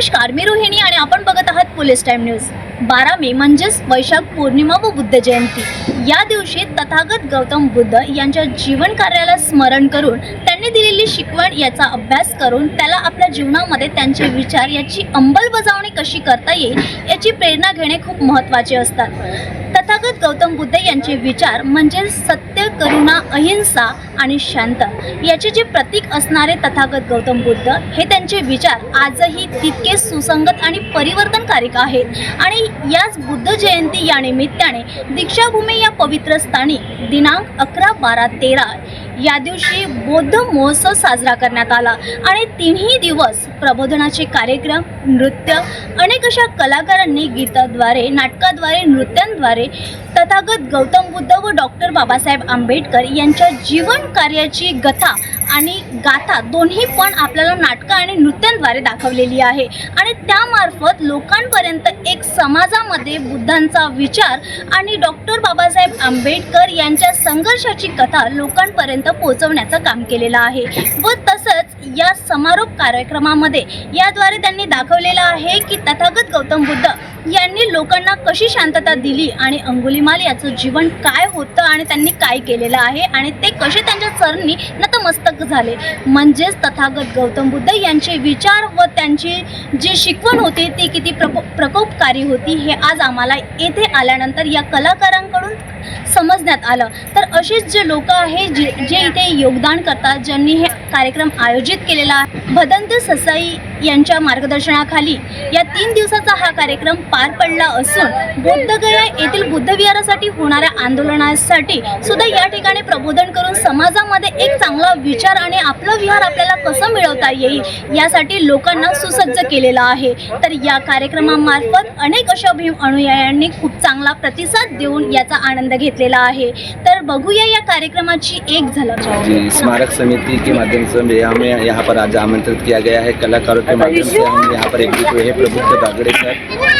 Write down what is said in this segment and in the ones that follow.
नमस्कार मी रोहिणी आणि आपण बघत आहात पोलीस टाइम न्यूज. बारा मे म्हणजेच वैशाख पौर्णिमा व बुद्ध जयंती. या दिवशी तथागत गौतम बुद्ध यांच्या जीवन कार्याला स्मरण करून त्यांनी दिलेली शिकवण याचा अभ्यास करून त्याला आपल्या जीवनामध्ये त्यांचे विचार याची अंमलबजावणी कशी करता येईल याची प्रेरणा घेणे खूप महत्त्वाचे असतात. तथागत गौतम बुद्ध यांचे विचार म्हणजे सत्य करुणा अहिंसा आणि शांत. याचे जे प्रतीक असणारे तथागत गौतम बुद्ध हे त्यांचे विचार आजही तितके सुसंगत आणि परिवर्तनकारक आहेत. आणि याच बुद्ध जयंती या निमित्ताने दीक्षाभूमी या पवित्र स्थानी दिनांक अकरा बारा तेरा या दिवशी बौद्ध महोत्सव साजरा करण्यात आला. आणि तिन्ही दिवस प्रबोधनाचे कार्यक्रम नृत्य अनेक अशा कलाकारांनी गीताद्वारे नाटकाद्वारे नृत्यांद्वारे तथागत गौतम बुद्ध व डॉक्टर बाबासाहेब आंबेडकर यांच्या जीवन कार्याची गथा आणि गाथा दोन्ही पण आपल्याला नाटकं आणि नृत्यांद्वारे दाखवलेली आहे. आणि त्यामार्फत लोकांपर्यंत एक समाजामध्ये बुद्धांचा विचार आणि डॉक्टर बाबासाहेब आंबेडकर यांच्या संघर्षाची कथा लोकांपर्यंत पोहोचवण्याचं काम केलेलं आहे. व तसंच या समारोप कार्यक्रमामध्ये याद्वारे त्यांनी दाखवलेलं आहे की तथागत गौतम बुद्ध यांनी लोकांना कशी शांतता दिली आणि अंगुलीमाल याचं जीवन काय होतं आणि त्यांनी काय केलेलं आहे आणि ते कसे त्यांच्या चरणी नतमस्तक झाले. म्हणजेच तथागत गौतम बुद्ध यांचे विचार व त्यांची जी शिकवण होती ती किती प्रको प्रकोपकारी होती हे आज आम्हाला येथे आल्यानंतर या कलाकारांकडून समजण्यात आलं. तर असेच जे लोक आहे जे जे इथे योगदान करतात ज्यांनी हे कार्यक्रम आयोजित केलेला आहे भदंत ससाई यांच्या मार्गदर्शनाखाली या तीन दिवसाचा हा कार्यक्रम पार पडला असून बुद्धगया येथील बुद्धविहारासाठी होणाऱ्या आंदोलनासाठी सुद्धा या ठिकाणी प्रबोधन करून समाजामध्ये एक चांगला विचार आणि आपलं विहार आपल्याला कसं मिळवता येईल यासाठी लोकांना सुसज्ज केलेला आहे. तर या कार्यक्रमामार्फत अनेक अशा भीम अनुयायांनी खूप चांगला प्रतिसाद देऊन याचा आनंद घेतलेला आहे. तर बघूया या कार्यक्रमाची एक झलक. स्मारक समिति के माध्यम से हमें यहाँ पर आज आमंत्रित किया गया है. कलाकारों के माध्यम से हम यहाँ पर एकजुट हुए हैं प्रबुद्ध बागड़े सर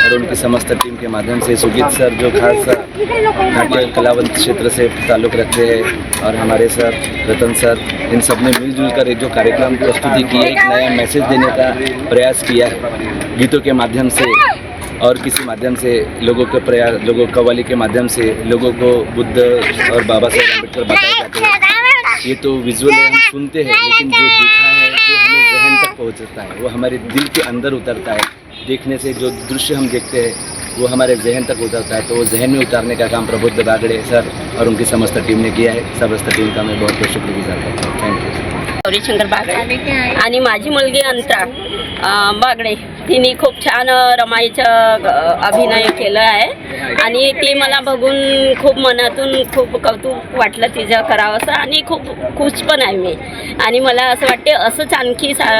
और उनकी समस्त टीम के माध्यम से सुजीत सर जो खास नाट्य कलावंत क्षेत्र से ताल्लुक़ रखते हैं और हमारे सर रतन सर इन सबने मिलजुल कर एक जो कार्यक्रम प्रस्तुति की एक नया मैसेज देने का प्रयास किया है गीतों के माध्यम से। और किसी माध्यम से लोगों के प्रयास, लोगों कवाली के माध्यम से लोगों को बुद्ध और बाबा साहेब अंबेडकर बताए जाते हैं। ये तो विजुअल हम सुनते हैं, लेकिन जो दिखा है, जो हमें जहन तक पहुँचता है, वो हमारे दिल के अंदर उतरता है। देखने से जो दृश्य हम देखते हैं, वो हमारे जहन तक उतरता है। तो वो जहन में उतारने का काम प्रबुद्ध बागड़े सर और उनकी समस्त टीम ने किया है। समस्त टीम का मैं बहुत बहुत शुक्रगुजार करता हूँ। थैंक यू गौरीशंकर बागडे आणि माझी मुलगी अंतरा. बागडे. तिने खूप छान रमाईचं अभिनय केलं आहे. आणि ती मला बघून खूप मनातून खूप कौतुक वाटलं तिचं करावंसं आणि खूप खुश पण आहे मी. आणि मला असं वाटते असंच आणखी सा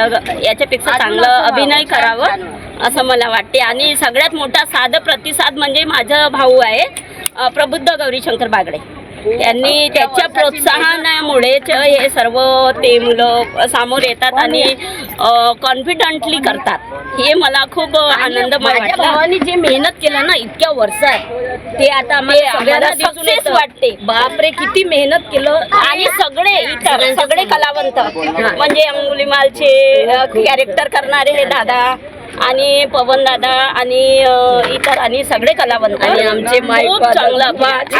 याच्यापेक्षा चांगलं अभिनय करावं असं मला वाटते. आणि सगळ्यात मोठा साधं प्रतिसाद म्हणजे माझं भाऊ आहे प्रबुद्ध गौरीशंकर बागडे. त्यांनी त्याच्या प्रोत्साहनामुळेच हे सर्व ते मुलं समोर येतात आणि कॉन्फिडंटली करतात. हे मला खूप आनंद माझ्या भावाने जे मेहनत केलं ना इतक्या वर्षात. ते आता आम्हाला सक्सेस. वाटते. बापरे किती मेहनत केलं. आणि सगळे इतर सगळे कलावंत. म्हणजे अंगुलीमालचे कॅरेक्टर करणारे हे दादा. आणि पवन दादा आणि इतर आणि सगळे कलावंत. आणि आमचे खूप. चांगला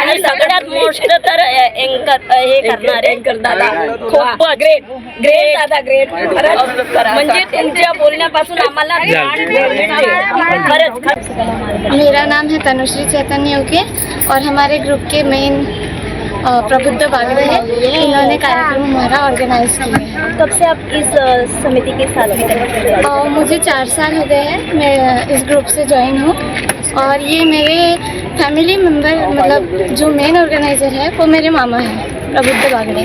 आणि सगळ्यात मोस्ट तर अँकर हे करणारे. Anchor दादा. खूप ग्रेट ग्रेट. दादा ग्रेट. म्हणजे त्यांच्या बोलण्यापासून आम्हाला. खरंच मेरा नाम है तनुश्री चैतन्य उके और हमारे ग्रुप के मेन प्रबुद्ध बागड़े हैं इन्होंने कार्यक्रम हमारा ऑर्गेनाइज किया। है कब से आप इस समिति के साथ में और मुझे चार साल हो गए हैं। मैं इस ग्रुप से ज्वाइन हूँ। और ये मेरे फैमिली मेंबर मतलब जो मेन ऑर्गेनाइज़र है वो मेरे मामा हैं प्रबुद्ध बागड़े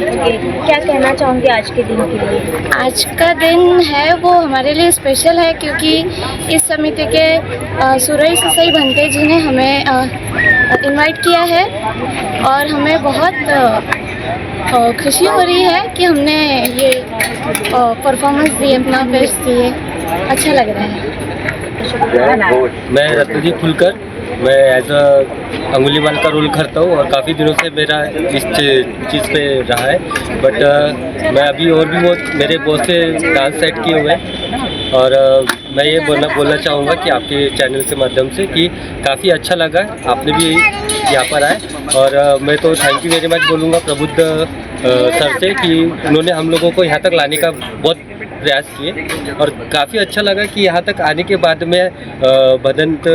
क्या कहना चाहूँगी आज के दिन के लिए? आज का दिन है वो हमारे लिए स्पेशल है क्योंकि इस समिति के सुरई ससाई भंते जी ने हमें इनवाइट किया है और हमें बहुत खुशी हो रही है कि हमने ये परफॉर्मेंस दी अपना बेस्ट दिए। अच्छा लग रहा है। मैं रत्नदीप फुलकर, मैं एज अ अंगुलीमाल का रोल करता हूँ और काफ़ी दिनों से मेरा इस चीज़ पे रहा है। बट मैं अभी और भी बहुत, मेरे बहुत से डांस सेट किए हुए हैं। और मैं ये बोलना बोलना चाहूँगा कि आपके चैनल के माध्यम से कि काफ़ी अच्छा लगा, आपने भी यहाँ पर आए। और मैं तो थैंक यू वेरी मच बोलूँगा प्रबुद्ध सर से कि उन्होंने हम लोगों को यहाँ तक लाने का बहुत प्रयास किए। और काफ़ी अच्छा लगा कि यहाँ तक आने के बाद में भदंत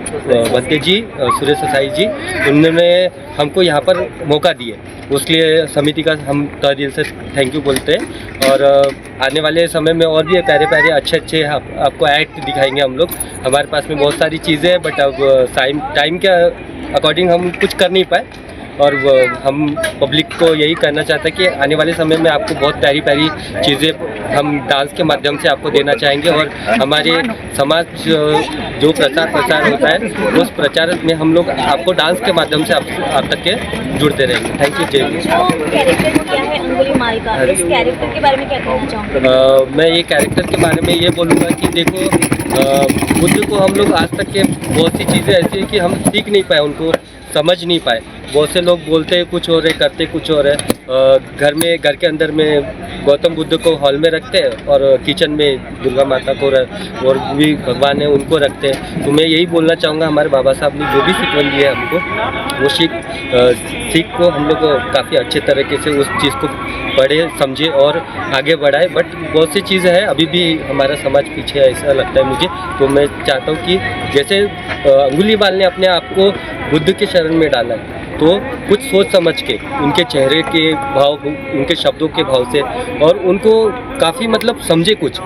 अ, जी सुरेश साई जी उन्होंने हमको यहाँ पर मौका दिए। उसके लिए समिति का हम तह दिल से थैंक यू बोलते हैं। और आने वाले समय में और भी प्यारे प्यारे अच्छे अच्छे आप, आपको एक्ट दिखाएँगे हम लोग। हमारे पास में बहुत सारी चीज़ें हैं बट अब टाइम टाइम के अकॉर्डिंग हम कुछ कर नहीं पाए। और हम पब्लिक को यही कहना चाहते हैं कि आने वाले समय में आपको बहुत प्यारी प्यारी चीज़ें हम डांस के माध्यम से आपको देना चाहेंगे और हमारे समाज जो प्रचार प्रचार होता है उस प्रचार में हम लोग आपको डांस के माध्यम से आप, आप तक के जुड़ते रहेंगे। थैंक यू जय में ये कैरेक्टर के बारे में ये बोलूँगा कि देखो बुद्ध को हम लोग आज तक के बहुत सी चीज़ें ऐसी हैं कि हम सीख नहीं पाए उनको। समझ नहीं पाए। बहुत से लोग बोलते हैं, कुछ और है, करते कुछ और है। घर में, घर के अंदर में गौतम बुद्ध को हॉल में रखते हैं और किचन में दुर्गा माता को और भी भगवान है, उनको रखते हैं। तो मैं यही बोलना चाहूँगा, हमारे बाबा साहब ने जो भी सिकवन दिया है हमको, वो सीख सीख को हम लोग काफ़ी अच्छे तरीके से उस चीज़ को पढ़े समझे और आगे बढ़ाए। बट बहुत सी चीज़ें हैं अभी भी हमारा समाज पीछे है ऐसा लगता है मुझे। तो मैं चाहता हूँ कि जैसे अ, अंगुलीमाल ने अपने आप को बुद्ध के शरण में डाला है तो कुछ सोच समझ के उनके चेहरे के भाव उनके शब्दों के भाव से और उनको काफ़ी मतलब समझे कुछ।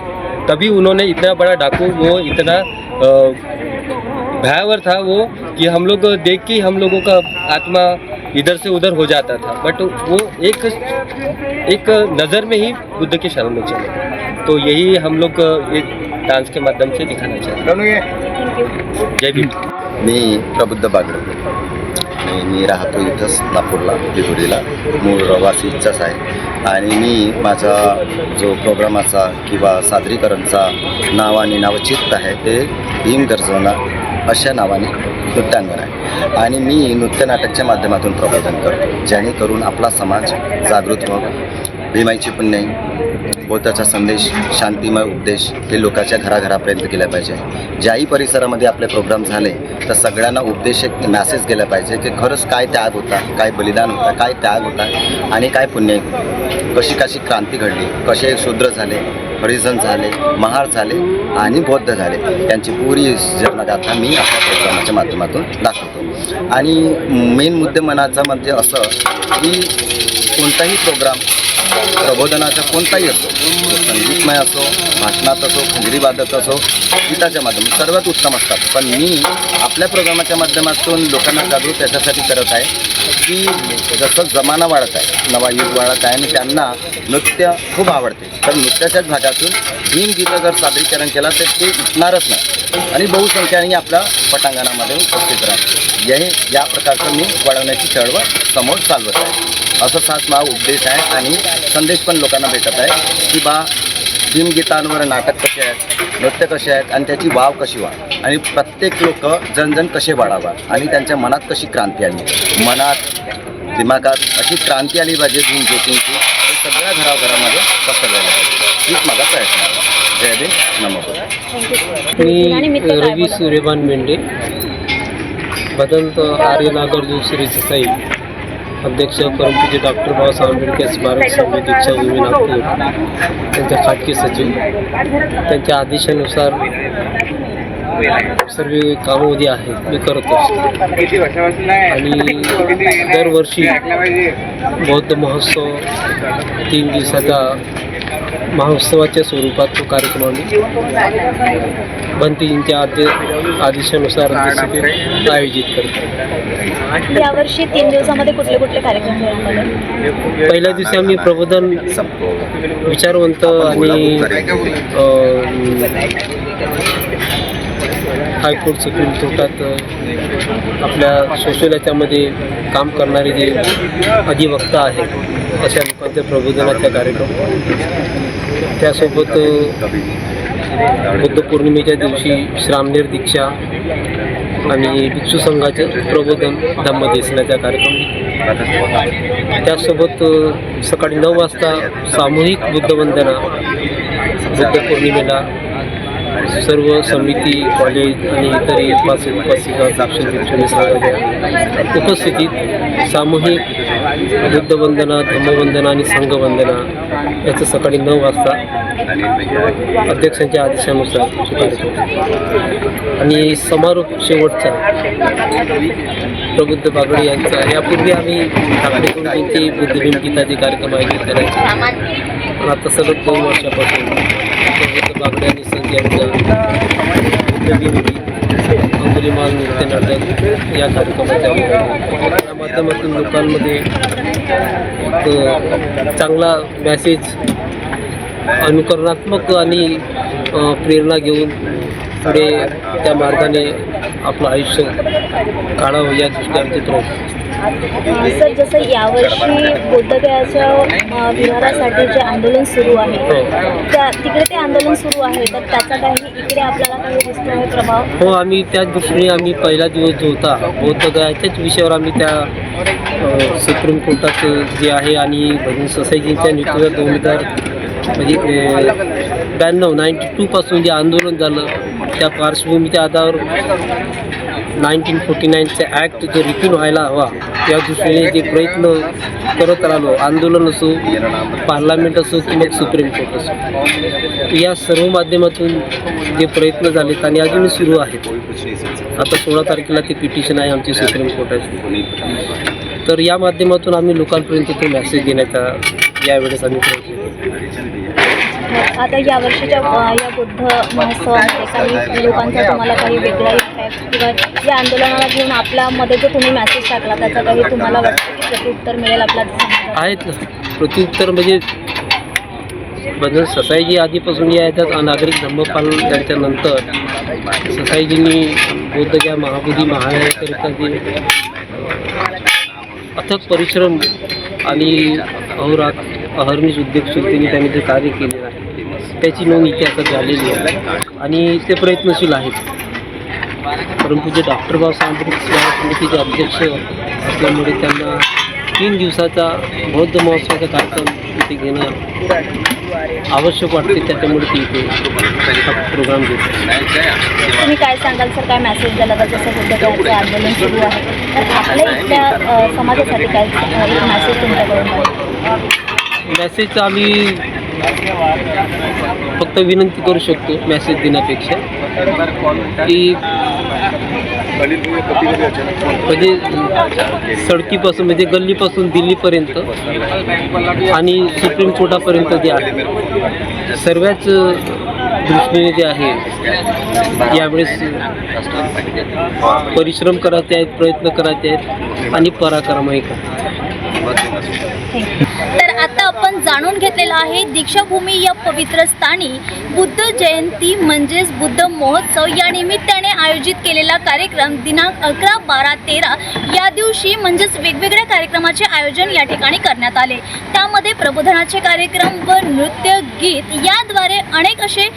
तभी उन्होंने इतना बड़ा डाकू वो इतना अ, भयावर था वो कि हम लोग देख के हम लोगों का आत्मा इधर से उधर हो जाता था। बट वो एक एक नज़र में ही बुद्ध के शरण में चले। तो यही हम लोग एक डांस के माध्यम से दिखाना चाहते हैं। जय भीम। मी प्रबुद्ध बागडे। आणि मी राहतो इथंच नागपूरला दिघोडीला मूळ रवासी इच्छाच आहे. आणि मी माझा जो प्रोग्रामाचा किंवा सादरीकरणचा नाव आणि नावचित्त आहे ते भीम गर्जवना अशा नावाने नृत्यांगण आहे. आणि मी नृत्य नाटकच्या माध्यमातून प्रबोधन करतो जेणेकरून आपला समाज जागृत व्हावा. भीमाईची पुण्याई बौद्धाचा संदेश शांतिमय उपदेश हे लोकांच्या घराघरापर्यंत गेला पाहिजे. ज्याही परिसरामध्ये आपले प्रोग्राम झाले तर सगळ्यांना उपदेश एक मॅसेज गेला पाहिजे की खरंच काय त्याग होता काय बलिदान होता काय त्याग होता आणि काय पुण्य कशी कशी क्रांती घडली कसे शूद्र झाले हरिजन झाले महार झाले आणि बौद्ध झाले त्यांची पुरी जन्मगाथा मी आपल्या प्रोग्रामाच्या माध्यमातून दाखवतो. आणि मेन मुद्दे मनाचा म्हणजे असं की कोणताही प्रोग्राम प्रबोधनाचा कोणताही असो तो संगीतमय असो भाषणात असो खंजरी असो गीताच्या माध्यम सर्वात उत्तम असतात. पण मी आपल्या प्रोग्रामाच्या माध्यमातून लोकांना जागृत त्याच्यासाठी करत आहे की जसं जमाना वाढत आहे नवा युग वाढत आहे आणि त्यांना नृत्य खूप आवडते. तर नृत्याच्याच भागातून भीम गीतं जर सादरीकरण केलं तर ते उठणारच नाही. आणि बहुसंख्याने आपल्या पटांगणामध्ये उपस्थित राहते हे या प्रकारचं मी वाढवण्याची चळवळ समोर चालवत आहे. असं हाच माझा उपदेश आहे आणि संदेश पण लोकांना भेटत आहे की बा भीमगीतांवर नाटक कसे आहेत नृत्य कसे आहेत आणि त्याची वाव कशी व्हा आणि प्रत्येक लोक जनजन कसे वाढावा आणि त्यांच्या मनात कशी क्रांती आली? मनात दिमागात अशी क्रांती आली पाहिजे भीम ज्योतींची सगळ्या घराघरामध्ये पसरलेलं आहे. हीच माझा प्रयत्न आहे. जय भीम. नमो मी रवी सूर्यभान मेंढे. भदंत आर्य नागार्जुन श्री साई अध्यक्ष हो परमपूज्य डॉक्टर बाबासाहेब आंबेडकर स्मारक समिती दीक्षाभूमी नागपूर त्यांच्या खाजगी सचिव त्यांच्या आदेशानुसार सर्व कामामध्ये आहेत मी करत असतो. आणि दरवर्षी बौद्ध महोत्सव तीन दिवसाचा महोत्सवाच्या स्वरूपात तो कार्यक्रम आम्ही बंतीजींच्या आद्य आदेशानुसार आयोजित करतो. यावर्षी तीन दिवसामध्ये कुठले कुठले कार्यक्रम पहिल्या दिवशी आम्ही प्रबोधन विचारवंत आणि हायकोर्ट सुप्रीम कोर्टात आपल्या सोशल याच्यामध्ये काम करणारे जे अधिवक्ता आहेत अशा लोकांच्या प्रबोधनाचा कार्यक्रम. त्यासोबत बुद्ध पौर्णिमेच्या दिवशी श्रामनेर दीक्षा आणि भिक्षू संघाचे प्रबोधन धम्मदेसनाचा कार्यक्रम त्यासोबत सकाळी नऊ वाजता सामूहिक बुद्धवंदना बुद्ध पौर्णिमेला सर्व समिती कॉलेज आणि इतर उपासक उपासिका शिक्षण शिक्षण उपस्थितीत सामूहिक बुद्धवंदना धम्मवंदना आणि संघवंदना याचं सकाळी नऊ वाजता अध्यक्षांच्या आदेशानुसार कार्यक्रम आणि समारोप शेवटचा प्रबुद्ध बागडे यांचा. यापूर्वी आम्ही ठाकरे कुटुंबींचे बुद्धभीम गीताचे कार्यक्रम आयोजित करायचे. पण आता सलग दोन वर्षापासून प्रबुद्ध बागडे नृत्य नाटक या कार्यक्रमाच्या माध्यमातून लोकांमध्ये एक चांगला मॅसेज अनुकरणात्मक आणि प्रेरणा घेऊन पुढे त्या मार्गाने आपलं आयुष्य काढावं या दृष्टी आमचे प्रयत्न सर जसं यावर्षी बोद्धगयाच्या विहारासाठी जे आंदोलन सुरू आहे हो. त्या तिकडे ते आंदोलन सुरू आहे तर त्याचा काही इकडे आपल्याला काही दिसतो आहे प्रभाव हो आम्ही त्याच दृष्टीने आम्ही पहिला दिवस जो होता बौद्ध गयाच्याच विषयावर आम्ही त्या सुप्रीम कोर्टाचं जे आहे आणि भजन सोसायटीच्या नेतृत्वात दोन हजार म्हणजे ब्याण्णव नाईन्टी टूपासून जे आंदोलन झालं त्या पार्श्वभूमीच्या आधारावर नाईन्टीन फोर्टी नाईनचा ॲक्ट जे रिपील व्हायला हवा या दृष्टीने जे प्रयत्न करत राहिलो आंदोलन असो पार्लमेंट असो की मग सुप्रीम कोर्ट असो या सर्व माध्यमातून जे प्रयत्न झालेत आणि अजूनही सुरू आहेत. आता सोळा तारखेला ती पिटिशन आहे आमची सुप्रीम कोर्टाची तर या माध्यमातून आम्ही लोकांपर्यंत तो मेसेज देण्याचा यावेळेस आम्ही प्रयत्न आता या वर्षीच्या बुद्ध महोत्सवामध्ये काही लोकांचा तुम्हाला काही वेगळा इफेक्ट किंवा या आंदोलनाला घेऊन आपल्यामध्ये जो तुम्ही मॅसेज टाकला त्याचा काही तुम्हाला वाटतं की प्रत्युत्तर मिळेल आपल्या आहेत ना. प्रत्युत्तर म्हणजे बदल ससाईजी आधीपासून या याच्यात नागरिक धर्मपाल त्यांच्यानंतर ससाईजींनी बौद्धच्या महाबुद्धी महानायाकरिता जे अथक परिश्रम आणि अहोरात अहर्निश उद्योगशीलतेने त्यांनी जे कार्य केले त्याची नोंद इतिहासात झालेली आहे. आणि ते प्रयत्नशील आहेत. परंतु जे डॉक्टर बाबासाहेब समितीचे अध्यक्ष असल्यामुळे त्यांना तीन दिवसाचा बौद्ध महोत्सवाचा कार्यक्रम इथे घेणं आवश्यक वाटते. त्याच्यामुळे ते इथे प्रोग्राम घेतो तुम्ही काय सांगाल सर? काय मेसेज दिला तर जसं बुद्धगयाचं आंदोलन सुरू आहे. तर आपल्या इथल्या समाजासाठी काय एक मेसेज तुमच्याकडून? मेसेज आम्ही फक्त विनंती करू शकतो मेसेज देण्यापेक्षा. की म्हणजे सडकीपासून म्हणजे गल्लीपासून दिल्लीपर्यंत आणि सुप्रीम कोर्टापर्यंत जे आहे सर्वच दृष्टीने जे आहे यावेळेस परिश्रम करायचे आहेत प्रयत्न करायचे आहेत आणि पराक्रमही करा तर आता जाणून घेतलेला आहे दीक्षाभूमी या पवित्र स्थानी बुद्ध जयंती म्हणजेच बुद्ध महोत्सव या निमित्ताने आयोजित केलेला कार्यक्रम दिनांक अकरा बारा तेरा या दिवशी म्हणजेच वेगवेगळ्या कार्यक्रमाचे आयोजन या ठिकाणी करण्यात आले. त्यामध्ये प्रबोधनाचे कार्यक्रम व नृत्य गीत याद्वारे अनेक असे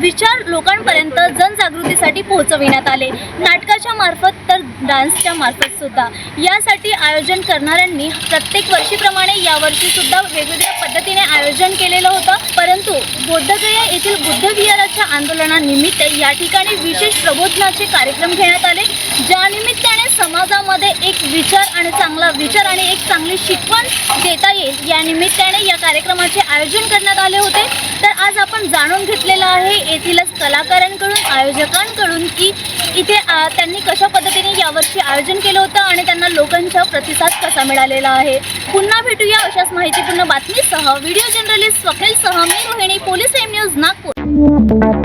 विचार लोकांपर्यंत जनजागृतीसाठी पोहोचविण्यात आले. नाटकाच्या मार्फत तर डान्सच्या मार्फत सुद्धा. यासाठी आयोजन करणाऱ्यांनी प्रत्येक वर्षीप्रमाणे यावर्षी सुद्धा वेगवेगळ्या पद्धतीने आयोजन केलेलं होतं. परंतु बोद्धगया येथील बुद्ध विहाराच्या आंदोलनानिमित्त या ठिकाणी विशेष प्रबोधनाचे कार्यक्रम घेण्यात आले. ज्या निमित्ताने समाजामध्ये एक विचार आणि चांगला विचार आणि एक चांगली शिकवण देता येईल. या निमित्ताने या कार्यक्रमाचे आयोजन करण्यात आले होते. तर आज आपण जाणून घेतलेलं आहे येथीलच कलाकारांकडून आयोजकांकडून की इथे त्यांनी कशा पद्धतीने यावर्षी आयोजन केलं होतं आणि त्यांना लोकांचा प्रतिसाद कसा मिळालेला आहे? पुन्हा भेटूया अशाच माहितीपूर्ण बातमीसह. व्हिडिओ जर्नलिस्ट स्वखेलसह सह मी Rohini police M news Nagpur.